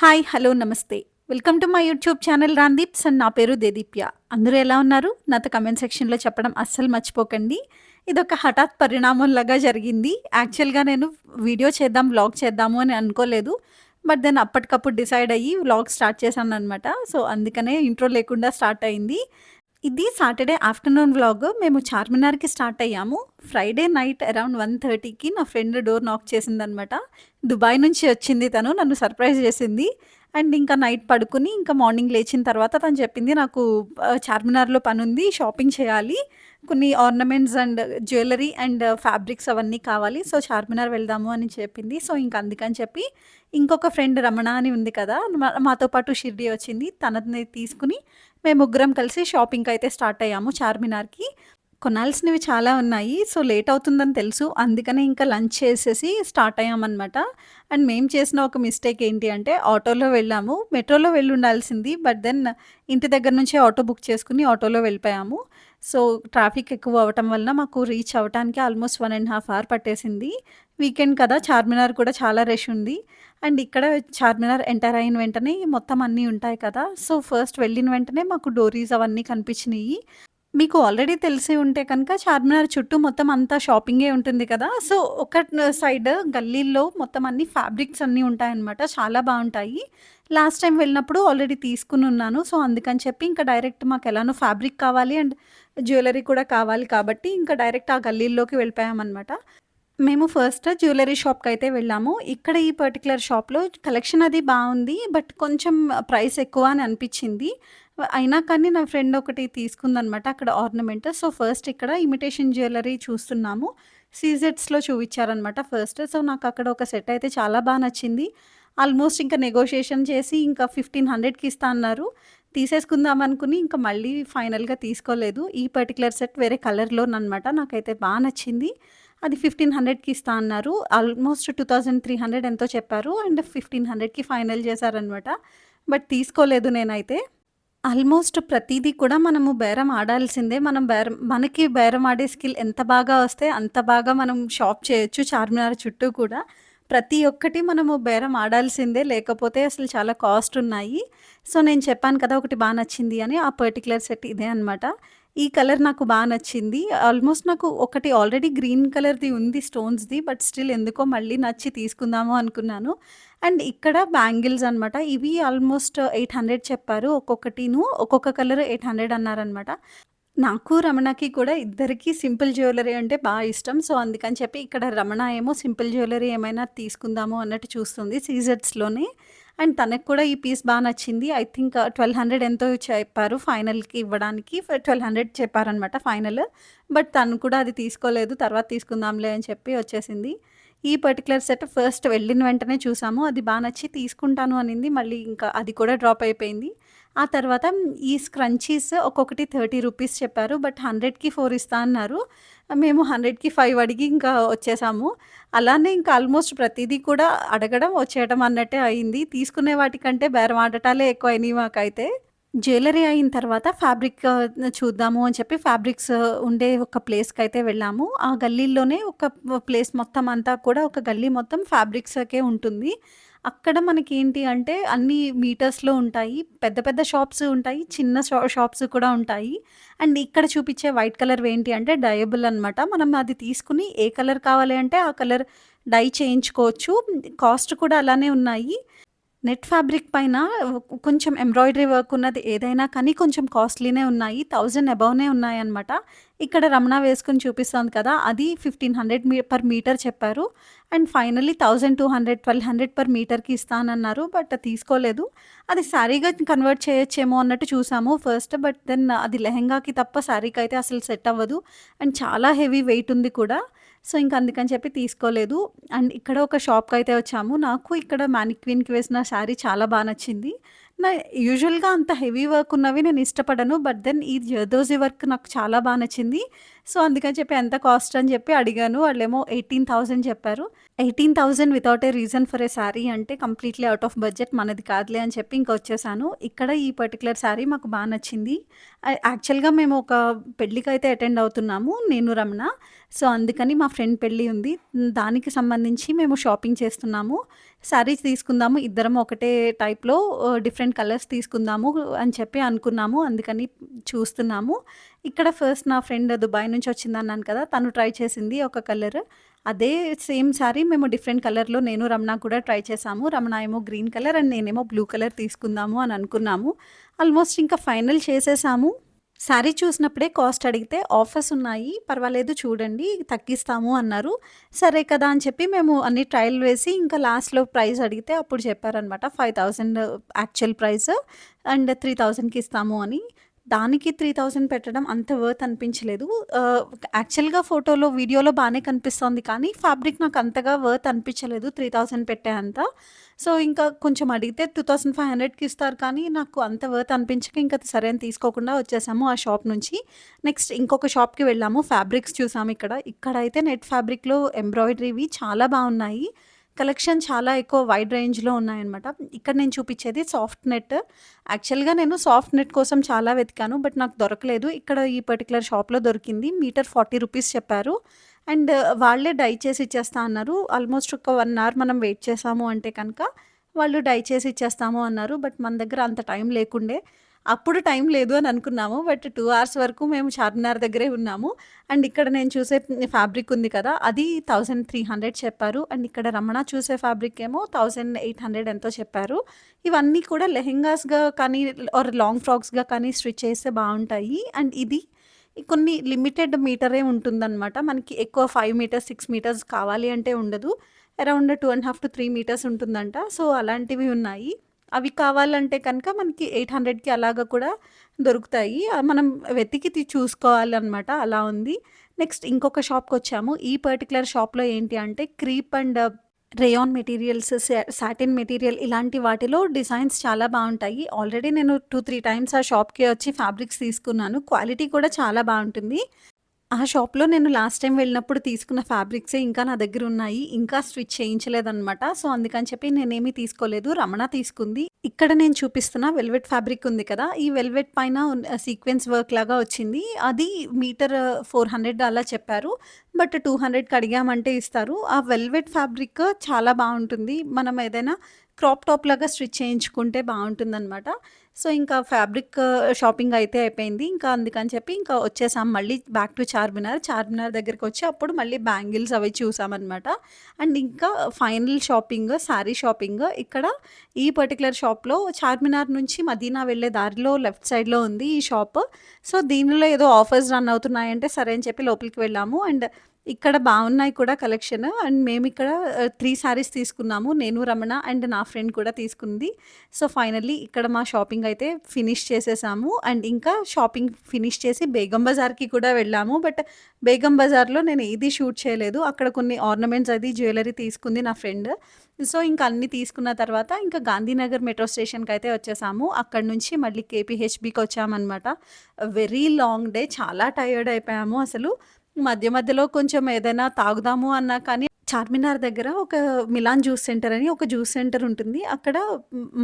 Hi hello నమస్తే. Welcome to my YouTube channel Ramdeeps and నా పేరు దేదీప్య. అందరూ ఎలా ఉన్నారు? నాతో కమెంట్ సెక్షన్లో చెప్పడం అస్సలు మర్చిపోకండి. ఇది ఒక హఠాత్ పరిణామంలాగా జరిగింది. యాక్చువల్గా నేను వీడియో చేద్దాం వ్లాగ్ చేద్దాము అని అనుకోలేదు. బట్ దెన్ అప్పటికప్పుడు డిసైడ్ అయ్యి వ్లాగ్ స్టార్ట్ చేశాను అనమాట సో అందుకనే ఇంట్రో లేకుండా స్టార్ట్ అయింది. ఇది సాటర్డే ఆఫ్టర్నూన్ వ్లాగ్. మేము చార్మినార్కి స్టార్ట్ అయ్యాము. ఫ్రైడే నైట్ అరౌండ్ వన్ థర్టీకి నా ఫ్రెండ్ డోర్ నాక్ చేసిందనమాట దుబాయ్ నుంచి వచ్చింది తను నన్ను సర్ప్రైజ్ చేసింది. అండ్ ఇంకా నైట్ పడుకుని ఇంకా మార్నింగ్ లేచిన తర్వాత తను చెప్పింది నాకు చార్మినార్లో పని ఉంది షాపింగ్ చేయాలి. కొన్ని ornaments and jewellery and fabrics అవన్నీ కావాలి సో చార్మినార్ వెళ్దాము అని చెప్పింది. సో ఇంకా అందుకని చెప్పి ఇంకొక ఫ్రెండ్ రమణ అని ఉంది కదా మాతో పాటు షిర్డి వచ్చింది. తనని తీసుకుని మేము ముగ్గురం కలిసి షాపింగ్కి అయితే స్టార్ట్ అయ్యాము చార్మినార్కి. కొనాల్సినవి చాలా ఉన్నాయి. సో లేట్ అవుతుందని తెలుసు. అందుకనే ఇంకా లంచ్ చేసేసి స్టార్ట్ అయ్యామన్నమాట. అండ్ మేము చేసిన ఒక మిస్టేక్ ఏంటి అంటే ఆటోలో వెళ్ళాము. మెట్రోలో వెళ్ళి ఉండాల్సింది. బట్ దెన్ ఇంటి దగ్గర నుంచే ఆటో బుక్ చేసుకుని ఆటోలో వెళ్ళిపోయాము. సో ట్రాఫిక్ ఎక్కువ అవ్వటం వలన మాకు రీచ్ అవ్వడానికి almost one and half hour పట్టేసింది. వీకెండ్ కదా చార్మినార్ కూడా చాలా రష్ ఉంది. అండ్ ఇక్కడ చార్మినార్ ఎంటర్ అయిన వెంటనే మొత్తం అన్నీ ఉంటాయి కదా. సో ఫస్ట్ వెళ్ళిన వెంటనే మాకు డోరీస్ అవన్నీ కనిపించినాయి. మీకు ఆల్రెడీ తెలిసి ఉంటే కనుక చార్మినార్ చుట్టూ మొత్తం అంతా షాపింగే ఉంటుంది కదా. సో ఒక సైడ్ గల్లీల్లో మొత్తం అన్ని ఫ్యాబ్రిక్స్ అన్నీ ఉంటాయన్నమాట. చాలా బాగుంటాయి. లాస్ట్ టైం వెళ్ళినప్పుడు ఆల్రెడీ తీసుకుని ఉన్నాను. సో అందుకని చెప్పి ఇంకా డైరెక్ట్ మాకు ఎలానో ఫ్యాబ్రిక్ కావాలి అండ్ జ్యువెలరీ కూడా కావాలి కాబట్టి ఇంకా డైరెక్ట్ ఆ గల్లీల్లోకి వెళ్ళిపోయామన్నమాట. మేము ఫస్ట్ జ్యువెలరీ షాప్కి అయితే వెళ్ళాము. ఇక్కడ ఈ పర్టికులర్ షాప్లో కలెక్షన్ అది బాగుంది. బట్ కొంచెం ప్రైస్ ఎక్కువ అని అనిపించింది. అయినా కానీ నా ఫ్రెండ్ ఒకటి తీసుకుందనమాట అక్కడ ఆర్నమెంట్. సో ఫస్ట్ ఇక్కడ ఇమిటేషన్ జ్యువెలరీ చూస్తున్నాము. సీజెట్స్లో చూపించారనమాట ఫస్ట్. సో నాకు అక్కడ ఒక సెట్ అయితే చాలా బాగా నచ్చింది. ఆల్మోస్ట్ ఇంకా నెగోషియేషన్ చేసి ఇంకా ఫిఫ్టీన్ హండ్రెడ్కి ఇస్తా అన్నారు. తీసేసుకుందాం అనుకుని ఇంకా మళ్ళీ ఫైనల్గా తీసుకోలేదు. ఈ పర్టికులర్ సెట్ వేరే కలర్లో అనమాట నాకైతే బాగా నచ్చింది. అది ఫిఫ్టీన్ హండ్రెడ్కి ఇస్తా అన్నారు. Almost two thousand three hundred ఎంతో చెప్పారు. అండ్ ఫిఫ్టీన్ హండ్రెడ్కి ఫైనల్ చేశారనమాట. బట్ తీసుకోలేదు నేనైతే. ఆల్మోస్ట్ ప్రతిదీ కూడా మనము బేరం ఆడాల్సిందే. మనం బేరం మనకి బేరం ఆడే స్కిల్ ఎంత బాగా వస్తే అంత బాగా మనం షాప్ చేయొచ్చు చార్మినార్ చుట్టూ కూడా. ప్రతి ఒక్కటి మనము బేరం ఆడాల్సిందే లేకపోతే అసలు చాలా కాస్ట్ ఉన్నాయి. సో నేను చెప్పాను కదా ఒకటి బాగా నచ్చింది అని ఆ పర్టికులర్ సెట్ ఇదే అనమాట ఈ కలర్ నాకు బాగా నచ్చింది. ఆల్మోస్ట్ నాకు ఒకటి ఆల్రెడీ గ్రీన్ కలర్ది ఉంది స్టోన్స్ది బట్ స్టిల్ ఎందుకో మళ్ళీ నచ్చి తీసుకుందాము అనుకున్నాను. అండ్ ఇక్కడ బ్యాంగిల్స్ అనమాట ఇవి ఆల్మోస్ట్ ఎయిట్ హండ్రెడ్ చెప్పారు. ఒక్కొక్కటిను ఒక్కొక్క కలర్ ఎయిట్ హండ్రెడ్ అన్నారనమాట నాకు రమణకి కూడా ఇద్దరికి సింపుల్ జ్యువెలరీ అంటే బాగా ఇష్టం. సో అందుకని చెప్పి ఇక్కడ రమణ ఏమో సింపుల్ జ్యువెలరీ ఏమైనా తీసుకుందాము అన్నట్టు చూస్తుంది సీజర్స్లోనే అండ్ తనకు కూడా ఈ పీస్ బాగా నచ్చింది. ఐ థింక్ ట్వెల్వ్ హండ్రెడ్ ఎంతో చెప్పారు ఫైనల్కి ఇవ్వడానికి. ట్వెల్వ్ హండ్రెడ్ చెప్పారనమాట ఫైనల్. బట్ తను కూడా అది తీసుకోలేదు. తర్వాత తీసుకుందాంలే అని చెప్పి వచ్చేసింది. ఈ పర్టికులర్ సెట్ ఫస్ట్ వెళ్ళిన వెంటనే చూసాము. అది బాగా నచ్చి తీసుకుంటాను అనింది. మళ్ళీ ఇంకా అది కూడా డ్రాప్ అయిపోయింది. ఆ తర్వాత ఈ స్క్రంచీస్ ఒక్కొక్కటి థర్టీ రూపీస్ చెప్పారు బట్ హండ్రెడ్కి ఫోర్ ఇస్తా అన్నారు. మేము హండ్రెడ్కి ఫైవ్ అడిగి ఇంకా వచ్చేసాము. అలానే ఇంకా ఆల్మోస్ట్ ప్రతిదీ కూడా అడగడం వచ్చేయడం అన్నట్టే అయింది. తీసుకునే వాటికంటే బేరం ఆడటాలే ఎక్కువ అయినాయి మాకైతే. జ్యువెలరీ అయిన తర్వాత ఫ్యాబ్రిక్ చూద్దాము అని చెప్పి ఫ్యాబ్రిక్స్ ఉండే ఒక ప్లేస్కి అయితే వెళ్ళాము. ఆ గల్లీలోనే ఒక ప్లేస్ మొత్తం అంతా కూడా ఒక గల్లీ మొత్తం ఫ్యాబ్రిక్స్కే ఉంటుంది. అక్కడ మనకి ఏంటి అంటే అన్ని మీటర్స్లో ఉంటాయి పెద్ద పెద్ద షాప్స్ ఉంటాయి చిన్న షా షాప్స్ కూడా ఉంటాయి. అండ్ ఇక్కడ చూపించే వైట్ కలర్ ఏంటి అంటే డయబుల్ అనమాట మనం అది తీసుకుని ఏ కలర్ కావాలి అంటే ఆ కలర్ డై చేయించుకోవచ్చు. కాస్ట్ కూడా అలానే ఉన్నాయి. నెట్ ఫ్యాబ్రిక్ పైన కొంచెం ఎంబ్రాయిడరీ వర్క్ ఉన్నది ఏదైనా కానీ కొంచెం కాస్ట్లీనే ఉన్నాయి థౌజండ్ అబౌవ్నే ఉన్నాయి అనమాట ఇక్కడ రమణ వేసుకుని చూపిస్తుంది కదా అది ఫిఫ్టీన్ హండ్రెడ్ మీ పర్ మీటర్ చెప్పారు. And finally thousand two hundred twelve hundred per మీటర్కి ఇస్తానన్నారు బట్ తీసుకోలేదు. అది శారీగా కన్వర్ట్ చేయొచ్చేమో అన్నట్టు చూసాము ఫస్ట్ బట్ దెన్ అది లెహెంగాకి తప్ప శారీకి అయితే అసలు సెట్ అవ్వదు. అండ్ చాలా హెవీ వెయిట్ ఉంది కూడా. సో ఇంక అందుకని చెప్పి తీసుకోలేదు. అండ్ ఇక్కడ ఒక షాప్కి అయితే వచ్చాము. నాకు ఇక్కడ మ్యానిక్వీన్కి వేసిన శారీ చాలా బాగా నచ్చింది. నా యూజువల్గా అంత హెవీ వర్క్ ఉన్నవి నేను ఇష్టపడను. బట్ దెన్ ఈ జర్దోజీ వర్క్ నాకు చాలా బాగా నచ్చింది. సో అందుకని చెప్పి ఎంత కాస్ట్ అని చెప్పి అడిగాను. వాళ్ళేమో ఎయిటీన్ థౌజండ్ చెప్పారు. Eighteen thousand without a reason for a sari అంటే కంప్లీట్లీ అవుట్ ఆఫ్ బడ్జెట్ మనది కాదులే అని చెప్పి ఇంకా వచ్చేసాను. ఇక్కడ ఈ పర్టికులర్ శారీ మాకు బాగా నచ్చింది. యాక్చువల్గా మేము ఒక పెళ్ళికి అయితే అటెండ్ అవుతున్నాము నేను రమణ. సో అందుకని మా ఫ్రెండ్ పెళ్ళి ఉంది. దానికి సంబంధించి మేము షాపింగ్ చేస్తున్నాము. శారీస్ తీసుకుందాము ఇద్దరం ఒకటే టైప్‌లో డిఫరెంట్ కలర్స్ తీసుకుందాము అని చెప్పి అనుకున్నాము. అందుకని చూస్తున్నాము. ఇక్కడ ఫస్ట్ నా ఫ్రెండ్ దుబాయ్ నుంచి వచ్చిందన్నాను కదా! తను ట్రై చేసింది ఒక కలర్. అదే సేమ్ శారీ మేము డిఫరెంట్ కలర్‌లో నేను, రమణ కూడా ట్రై చేసాము. రమణ ఏమో గ్రీన్ కలర్ అండ్ నేనేమో బ్లూ కలర్ తీసుకుందాము అని అనుకున్నాము. ఆల్మోస్ట్ ఇంకా ఫైనల్ చేసేసాము. శారీ చూసినప్పుడే కాస్ట్ అడిగితే ఆఫర్స్ ఉన్నాయి. పర్వాలేదు చూడండి తగ్గిస్తాము అన్నారు. సరే కదా అని చెప్పి మేము అన్ని ట్రయల్ వేసి ఇంకా లాస్ట్‌లో ప్రైస్ అడిగితే అప్పుడు చెప్పారనమాట. 5000 యాక్చువల్ ప్రైస్ అండ్ 3000కి ఇస్తాము అని. దానికి 3000 పెట్టడం అంత వర్త్ అనిపించలేదు. యాక్చువల్‌గా ఫోటోలో, వీడియోలో బాగానే కనిపిస్తోంది కానీ ఫ్యాబ్రిక్ నాకు అంతగా వర్త్ అనిపించలేదు 3000 పెట్టే అంత. సో, ఇంకా కొంచెం అడిగితే 2500కి ఇస్తారు కానీ నాకు అంత వర్త్ అనిపించక ఇంకా సరే అని తీసుకోకుండా వచ్చేసాము ఆ షాప్ నుంచి. నెక్స్ట్ ఇంకొక షాప్‌కి వెళ్ళాము. ఫ్యాబ్రిక్స్ చూసాము ఇక్కడ. ఇక్కడైతే నెట్ ఫ్యాబ్రిక్‌లో ఎంబ్రాయిడరీవి చాలా బాగున్నాయి కలెక్షన్ చాలా ఎక్కువ వైడ్ రేంజ్‌లో ఉన్నాయన్నమాట. ఇక్కడ నేను చూపించేది సాఫ్ట్ నెట్. యాక్చువల్‌గా నేను సాఫ్ట్ నెట్ కోసం చాలా వెతికాను. బట్ నాకు దొరకలేదు. ఇక్కడ ఈ పర్టిక్యులర్ షాప్‌లో దొరికింది. మీటర్ 40 రూపీస్ చెప్పారు. అండ్ వాళ్ళే డై చేసి ఇచ్చేస్తా అన్నారు. ఆల్మోస్ట్ ఒక వన్ అవర్ మనం వెయిట్ చేసాము అంటే కనుక వాళ్ళు డై చేసి ఇచ్చేస్తాము అన్నారు. బట్ మన దగ్గర అంత టైం లేకుండే. అప్పుడు టైం లేదు అని అనుకున్నాము. బట్ టూ అవర్స్ వరకు మేము చార్మినార్ దగ్గరే ఉన్నాము. అండ్ ఇక్కడ నేను చూసే ఫ్యాబ్రిక్ ఉంది కదా! అది 1300 చెప్పారు. అండ్ ఇక్కడ రమణ చూసే ఫ్యాబ్రిక్ ఏమో 1800 ఎంతో చెప్పారు. ఇవన్నీ కూడా లెహెంగాస్‌గా కానీ ఆర్ లాంగ్ ఫ్రాక్స్‌గా కానీ స్టిచ్ చేస్తే బాగుంటాయి అండ్ ఇది కొన్ని లిమిటెడ్ మీటరే ఉంటుందన్నమాట. మనకి ఎక్కువ ఫైవ్ మీటర్స్, సిక్స్ మీటర్స్ కావాలి అంటే ఉండదు. అరౌండ్ 2.5-3 మీటర్స్ ఉంటుందంట. సో, అలాంటివి ఉన్నాయి. అవి కావాలంటే కనుక మనకి 800కి అలాగా కూడా దొరుకుతాయి. మనం వెతికి చూసుకోవాలన్నమాట. అలా ఉంది. నెక్స్ట్ ఇంకొక షాప్కి వచ్చాము ఈ పర్టిక్యులర్ షాప్‌లో ఏంటి అంటే క్రీప్ అండ్ రేయాన్ మెటీరియల్స్, సా సాటిన్ మెటీరియల్ ఇలాంటి వాటిలో డిజైన్స్ చాలా బాగుంటాయి ఆల్రెడీ నేను 2, 3 టైమ్స్ ఆ షాప్‌కి వచ్చి ఫ్యాబ్రిక్స్ తీసుకున్నాను. క్వాలిటీ కూడా చాలా బాగుంటుంది ఆ షాప్‌లో నేను లాస్ట్ టైం వెళ్ళినప్పుడు తీసుకున్న ఫ్యాబ్రిక్సే ఇంకా నా దగ్గర ఉన్నాయి. ఇంకా స్టిచ్ చేయించలేదన్నమాట. సో, అందుకని చెప్పి నేనేమీ తీసుకోలేదు. రమణ తీసుకుంది. ఇక్కడ నేను చూపిస్తున్న వెల్వెట్ ఫ్యాబ్రిక్ ఉంది కదా! ఈ వెల్వెట్ పైన సీక్వెన్స్ వర్క్ లాగా వచ్చింది. అది మీటర్ 400 అలా చెప్పారు. బట్ 200కి అడిగామంటే ఇస్తారు. ఆ వెల్వెట్ ఫ్యాబ్రిక్ చాలా బాగుంటుంది మనం ఏదైనా క్రాప్ టాప్ లాగా స్టిచ్ చేయించుకుంటే బాగుంటుందన్నమాట సో, ఇంకా ఫ్యాబ్రిక్ షాపింగ్ అయితే అయిపోయింది. ఇంకా అందుకని చెప్పి ఇంకా వచ్చేసాం మళ్ళీ బ్యాక్ టు చార్మినార్. చార్మినార్ దగ్గరికొచ్చి అప్పుడు మళ్ళీ బ్యాంగిల్స్ అవి చూసామన్నమాట. అండ్ ఇంకా ఫైనల్ షాపింగ్ శారీ షాపింగ్. ఇక్కడ ఈ పర్టిక్యులర్ షాప్‌లో చార్మినార్ నుంచి మదీనా వెళ్ళే దారిలో లెఫ్ట్ సైడ్‌లో ఉంది ఈ షాప్. సో, దీనిలో ఏదో ఆఫర్స్ రన్ అవుతున్నాయంటే సరే అని చెప్పి లోపలికి వెళ్ళాము. అండ్ ఇక్కడ బాగున్నాయి కూడా కలెక్షన్. అండ్ మేము ఇక్కడ త్రీ శారీస్ తీసుకున్నాము. నేను, రమణ అండ్ నా ఫ్రెండ్ కూడా తీసుకుంది. సో, ఫైనల్లీ ఇక్కడ మా షాపింగ్ అయితే ఫినిష్ చేసేసాము. అండ్ ఇంకా షాపింగ్ ఫినిష్ చేసి బేగం బజార్‌కి కూడా వెళ్ళాము. బట్ బేగం బజార్‌లో నేను ఏది షూట్ చేయలేదు. అక్కడ కొన్ని ఆర్నమెంట్స్ అది జ్యువెలరీ తీసుకుంది నా ఫ్రెండ్. సో, ఇంకా అన్నీ తీసుకున్న తర్వాత ఇంకా గాంధీనగర్ మెట్రో స్టేషన్కి అయితే వచ్చేసాము. అక్కడి నుంచి మళ్ళీ కేపీహెచ్‌బీకి వచ్చామన్నమాట. వెరీ లాంగ్ డే చాలా టయర్డ్ అయిపోయాము అసలు. మధ్య మధ్యలో కొంచెం ఏదైనా తాగుదాము అన్నా కానీ చార్మినార్ దగ్గర ఒక మిలాన్ జ్యూస్ సెంటర్ అని ఒక జ్యూస్ సెంటర్ ఉంటుంది. అక్కడ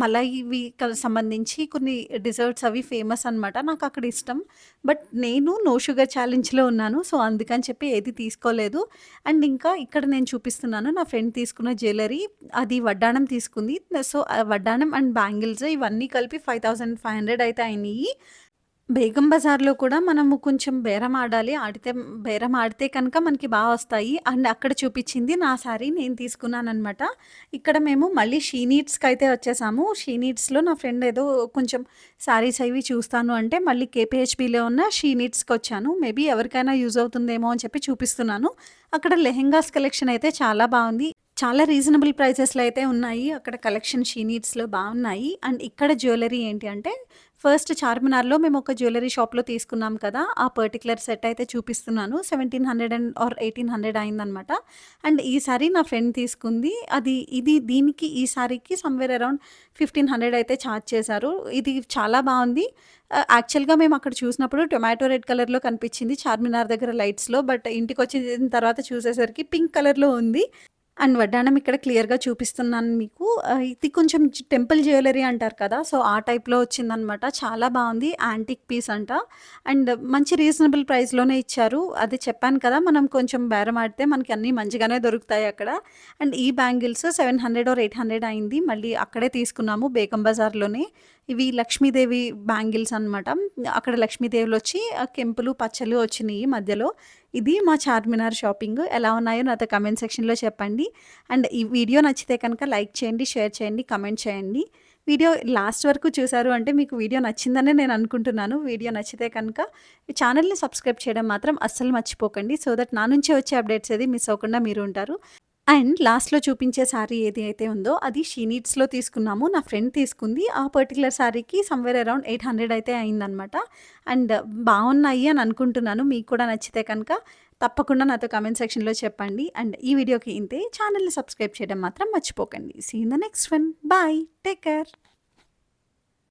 మలైవి క సంబంధించి కొన్ని డిజర్ట్స్ అవి ఫేమస్ అనమాట నాకు అక్కడ ఇష్టం. బట్ నేను నో షుగర్ ఛాలెంజ్‌లో ఉన్నాను. సో, అందుకని చెప్పి ఏది తీసుకోలేదు. అండ్ ఇంకా ఇక్కడ నేను చూపిస్తున్నాను నా ఫ్రెండ్ తీసుకున్న జ్యువెలరీ అది వడ్డాణం తీసుకుంది. సో, వడ్డాణం అండ్ బ్యాంగిల్స్ ఇవన్నీ కలిపి 5500 అయితే అయినాయి బేగం బజార్‌లో కూడా మనము కొంచెం బేరం ఆడాలి. ఆడితే బేరం ఆడితే కనుక మనకి బాగా వస్తాయి. అండ్ అక్కడ చూపించింది నా శారీ నేను తీసుకున్నానమాట ఇక్కడ మేము మళ్ళీ షీ అయితే వచ్చేసాము. షీ నీడ్స్‌లో నా ఫ్రెండ్ ఏదో కొంచెం శారీస్ అవి చూస్తాను అంటే మళ్ళీ కేపీహెచ్‌బీలో ఉన్న షీ నీడ్స్‌కొచ్చాను. మేబీ ఎవరికైనా యూజ్ అవుతుందేమో అని చెప్పి చూపిస్తున్నాను. అక్కడ లెహెంగాస్ కలెక్షన్ అయితే చాలా బాగుంది చాలా రీజనబుల్ ప్రైసెస్‌లో అయితే ఉన్నాయి. అక్కడ కలెక్షన్ షీ నీడ్స్‌లో అండ్ ఇక్కడ జ్యువెలరీ ఏంటి అంటే ఫస్ట్ చార్మినార్‌లో మేము ఒక జ్యువెలరీ షాప్‌లో తీసుకున్నాం కదా! ఆ పర్టిక్యులర్ సెట్ అయితే చూపిస్తున్నాను. 1700 అండ్ ఆర్ ఎయిటీన్ హండ్రెడ్ అయిందనమాట అండ్ ఈ సారీ నా ఫ్రెండ్ తీసుకుంది. అది ఇది దీనికి ఈ సారీకి సమ్‌వేర్ అరౌండ్ 1500 అయితే చార్జ్ చేశారు. ఇది చాలా బాగుంది యాక్చువల్‌గా మేము అక్కడ చూసినప్పుడు టొమాటో రెడ్ కలర్‌లో కనిపించింది చార్మినార్ దగ్గర లైట్స్‌లో. బట్ ఇంటికి వచ్చిన తర్వాత చూసేసరికి పింక్ కలర్‌లో ఉంది. అండ్ వడ్డాణం ఇక్కడ క్లియర్‌గా చూపిస్తున్నాను మీకు. ఇది కొంచెం టెంపుల్ జ్యువెలరీ అంటారు కదా! సో, ఆ టైప్‌లో వచ్చిందనమాట. చాలా బాగుంది యాంటిక్ పీస్ అంట. అండ్ మంచి రీజనబుల్ ప్రైస్‌లోనే ఇచ్చారు. అది చెప్పాను కదా! మనం కొంచెం బేరమాడితే మనకి అన్నీ మంచిగానే దొరుకుతాయి అక్కడ. అండ్ ఈ బ్యాంగిల్స్ 700 ఆర్ 800 అయింది. మళ్ళీ అక్కడే తీసుకున్నాము బేగం బజార్‌లోనే. ఇవి లక్ష్మీదేవి బ్యాంగిల్స్ అనమాట. అక్కడ లక్ష్మీదేవిలు వచ్చి కెంపులు, పచ్చలు వచ్చినాయి మధ్యలో. ఇది మా చార్మినార్ షాపింగ్. ఎలా ఉన్నాయో నాతో కమెంట్ సెక్షన్‌లో చెప్పండి. అండ్ ఈ వీడియో నచ్చితే కనుక లైక్ చేయండి, షేర్ చేయండి, కమెంట్ చేయండి. వీడియో లాస్ట్ వరకు చూసారు అంటే మీకు వీడియో నచ్చిందనే నేను అనుకుంటున్నాను. వీడియో నచ్చితే కనుక ఛానల్ని సబ్స్క్రైబ్ చేయడం మాత్రం అస్సలు మర్చిపోకండి. సో దట్ నా నుంచే వచ్చే అప్డేట్స్ ఏది మిస్ అవ్వకుండా మీరు ఉంటారు. అండ్ లాస్ట్‌లో చూపించే శారీ ఏది అయితే ఉందో అది షీనీట్స్లో తీసుకున్నాము. నా ఫ్రెండ్ తీసుకుంది. ఆ పర్టిక్యులర్ శారీకి సమ్‌వేర్ అరౌండ్ 800 అయితే అయిందనమాట. అండ్ బాగున్నాయి అని అనుకుంటున్నాను. మీకు కూడా నచ్చితే కనుక తప్పకుండా నాతో కామెంట్ సెక్షన్‌లో చెప్పండి. అండ్ ఈ వీడియోకి ఇంతే. ఛానల్ని సబ్స్క్రైబ్ చేయడం మాత్రం మర్చిపోకండి. See in the next one. Bye. Take care.